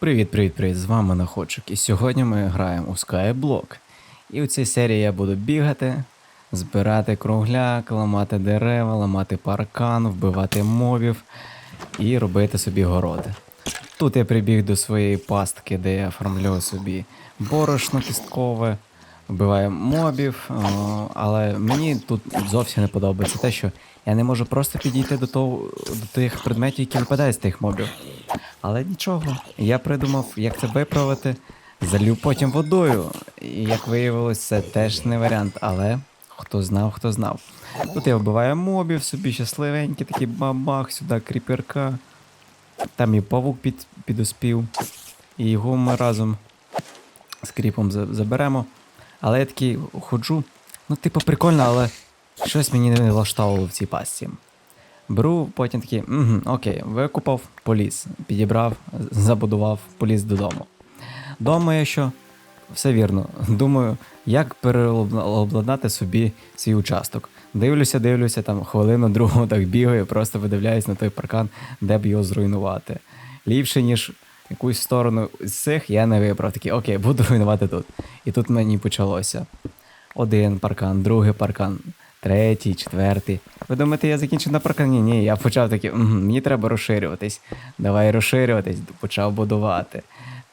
Привіт-привіт-привіт, з вами Находчик. І сьогодні ми граємо у Skyblock. І у цій серії я буду бігати, збирати кругляк, ламати дерева, ламати паркан, вбивати мобів і робити собі городи. Тут я прибіг до своєї пастки, де я оформлюю собі борошно кісткове, вбиваю мобів, але мені тут зовсім не подобається те, що я не можу просто підійти до, того, до тих предметів, які випадають з тих мобів. Але нічого, я придумав, як це виправити. Залив потім водою. І як виявилось, це теж не варіант, але хто знав, хто знав. Тут я вбиваю мобів, собі щасливенький, такий бабах, сюди кріперка. Там і павук під, підуспів. І його ми разом з кріпом заберемо. Але я такий ходжу. Ну, типу, прикольно, але щось мені не влаштовувало в цій пастці. Беру, потім такий, угу, окей, викупав, поліз, підібрав, забудував, поліз додому. Думаю, що все вірно. Думаю, як переобладнати собі свій участок. Дивлюся, дивлюся, там хвилину другу так бігаю, просто видивляюсь на той паркан, де б його зруйнувати. Ліпше, ніж якусь сторону з цих, я не вибрав. Такий, окей, буду руйнувати тут. І тут мені почалося. Один паркан, другий паркан, третій, четвертий. Ви думаєте, я закінчив на паркані? Ні, я почав такий, мені треба розширюватись. Давай розширюватись, почав будувати.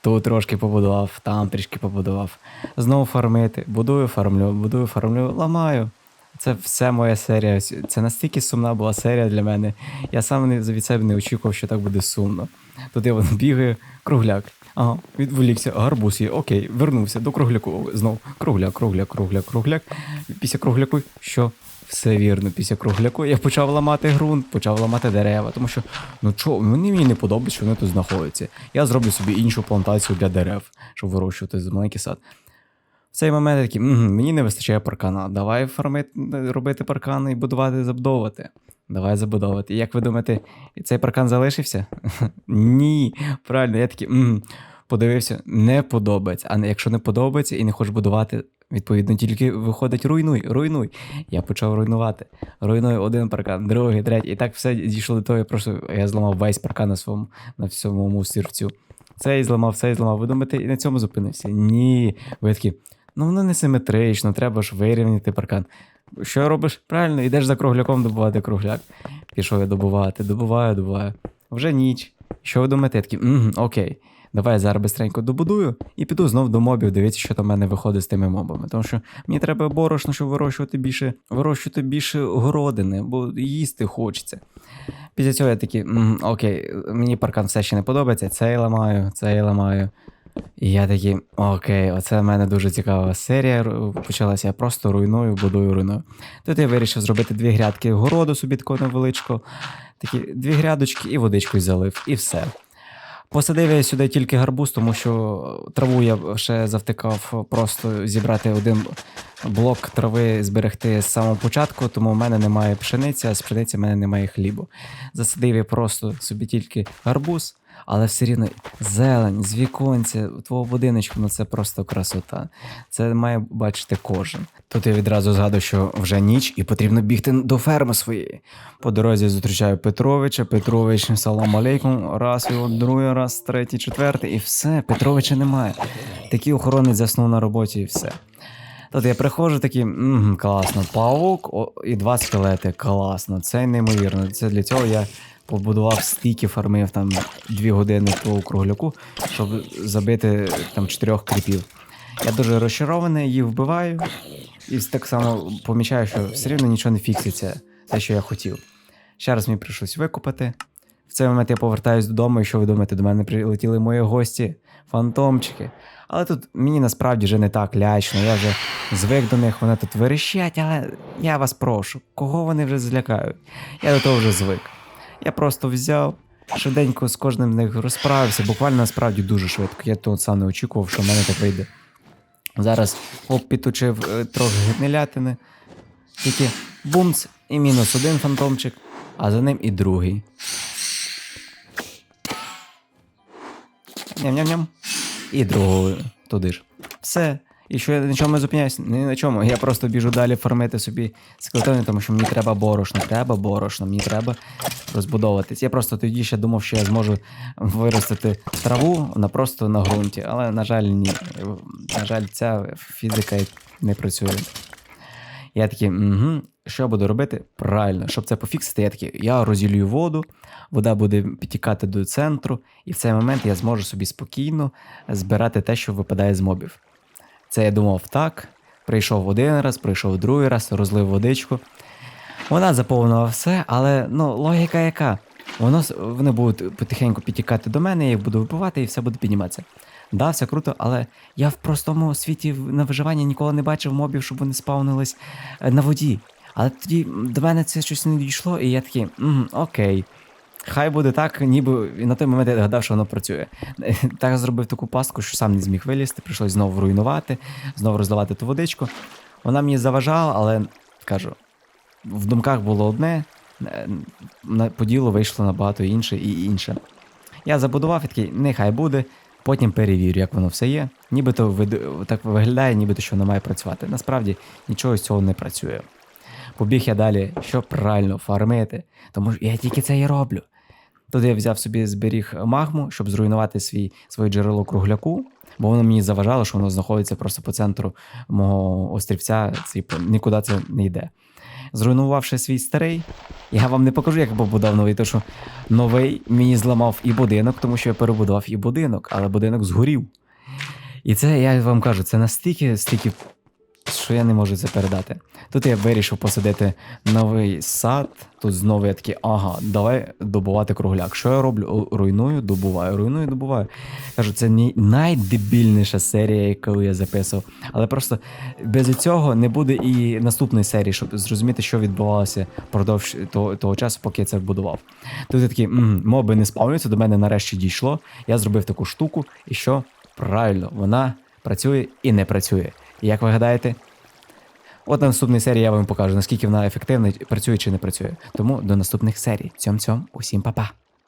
Тут трошки побудував, там трішки побудував. Знову фармити. Будую, фармлю, будую, фармлю, ламаю. Це все моя серія. Це настільки сумна була серія для мене. Я сам від себе не очікував, що так буде сумно. Тут я бігаю, кругляк. Ага, відволікся, гарбуз є, окей, вернувся до кругляку. Знов кругляк, кругляк, кругляк, кругляк. Після кругляку, що? Все вірно, після кругляку я почав ламати ґрунт, почав ламати дерева, тому що, ну чого, мені, мені не подобається, що вони тут знаходяться. Я зроблю собі іншу плантацію для дерев, щоб вирощувати маленький сад. В цей момент такий, «Мгм, мені не вистачає паркана. Давай фармити, робити паркан і будувати, забудовувати. Давай забудовувати. Як ви думаєте, цей паркан залишився? Ні. Правильно, я такий, подивився, не подобається. А якщо не подобається і не хочеш будувати, відповідно, тільки виходить руйнуй, руйнуй. Я почав руйнувати. Руйную один паркан, другий, третій. І так все дійшло до того, я просто я зламав весь паркан на своєму на всьому сірцю. Цей зламав, цей зламав. Ви думаєте, і на цьому зупинився? Ні. Ви такі, ну воно не симетрично, треба ж вирівняти паркан. Що робиш? Правильно, йдеш за кругляком добувати кругляк. Пішов я добувати, добуваю, добуваю. Вже ніч. Що ви думаєте? Я такий, угу, окей. Давай я зараз бистренько добудую і піду знов до мобів, дивитися, що там в мене виходить з тими мобами. Тому що мені треба борошно, щоб вирощувати більше, вирощувати більше городини, бо їсти хочеться. Після цього я такий, «М, окей, мені паркан все ще не подобається, цей ламаю, цей ламаю. І я такий, окей, оце в мене дуже цікава серія почалася. Я просто руйную, будую, руйную. Тут я вирішив зробити дві грядки городу собі такого невеличкого. Такі дві грядочки і водичкою залив, і все. Посадив я сюди тільки гарбуз, тому що траву я ще завтикав просто зібрати один блок трави зберегти з самого початку, тому в мене немає пшениці, а з пшениці в мене немає хлібу. Засадив я просто собі тільки гарбуз, але все рівно зелень з віконця твого будиночку, ну це просто красота. Це має бачити кожен. Тут я відразу згадую, що вже ніч і потрібно бігти до ферми своєї. По дорозі зустрічаю Петровича. Петрович, салам алейкум. Раз його, другий раз, третій, четвертий, і все. Петровича немає. Такий охоронець заснув на роботі, і все. Тут я приходжу такий, класно, паук о, і два скелети. Класно, це неймовірно. Це для цього я побудував стільки фармив там дві години по кругляку, щоб забити там чотирьох кріпів. Я дуже розчарований, їх вбиваю, і так само помічаю, що все рівно нічого не фікситься, те, що я хотів. Ще раз мені прийшлось викупати. В цей момент я повертаюсь додому, і що ви думаєте, до мене прилетіли мої гості, фантомчики. Але тут мені насправді вже не так лячно, я вже звик до них, вони тут верещать, але я вас прошу, кого вони вже злякають? Я до того вже звик. Я просто взяв, швиденько з кожним з них розправився, буквально насправді дуже швидко. Я того сам не очікував, що в мене так вийде. Зараз оп, підточив е, трохи гнилятини. Тільки бумц і мінус один фантомчик, а за ним і другий. Ням-ням-ням. І другого туди ж. Все. І що я на чому не зупиняюсь? Ні на чому. Я просто біжу далі фармити собі скелетони, тому що мені треба борошно, треба борошно, мені треба розбудовуватись. Я просто тоді ще думав, що я зможу виростити траву на просто на ґрунті, але, на жаль, ні. На жаль, ця фізика не працює. Я такий, угу, що буду робити? Правильно, щоб це пофіксити, я такий, я розділюю воду, вода буде підтікати до центру, і в цей момент я зможу собі спокійно збирати те, що випадає з мобів. Це я думав так. Прийшов один раз, прийшов другий раз, розлив водичку. Вона заповнила все, але ну, логіка яка? Воно, вони будуть потихеньку підтікати до мене, я їх буду випивати і все буде підніматися. Да, все круто, але я в простому світі на виживання ніколи не бачив мобів, щоб вони спавнились е, на воді. Але тоді до мене це щось не дійшло, і я такий, «М, окей. Хай буде так, ніби на той момент я гадав, що воно працює. Так зробив таку пастку, що сам не зміг вилізти, прийшлось знову руйнувати, знову розливати ту водичку. Вона мені заважала, але кажу, в думках було одне, е, на по ділу вийшло набагато інше і інше. Я забудував і такий, нехай буде, потім перевірю, як воно все є. Нібито так виглядає, нібито що воно має працювати. Насправді нічого з цього не працює. Побіг я далі, що правильно фармити, тому що я тільки це і роблю. Тут я взяв собі зберіг магму, щоб зруйнувати свій, своє джерело кругляку, бо воно мені заважало, що воно знаходиться просто по центру мого острівця, типу, нікуди це не йде. Зруйнувавши свій старий, я вам не покажу, як побудував новий, тому що новий мені зламав і будинок, тому що я перебудував і будинок, але будинок згорів. І це я вам кажу, це настільки, стільки, що я не можу це передати. Тут я вирішив посадити новий сад. Тут знову я такий, ага, давай добувати кругляк. Що я роблю? Руйную, добуваю, руйную, добуваю. Кажу, це мій найдебільніша серія, яку я записував. Але просто без цього не буде і наступної серії, щоб зрозуміти, що відбувалося впродовж того, того часу, поки я це вбудував. Тут я такий, «М, моби не спавнюються, до мене нарешті дійшло. Я зробив таку штуку, і що правильно, вона працює і не працює. І як ви гадаєте, От на наступній серії я вам покажу, наскільки вона ефективна, працює чи не працює. Тому до наступних серій. Цьом-цьом, усім па-па.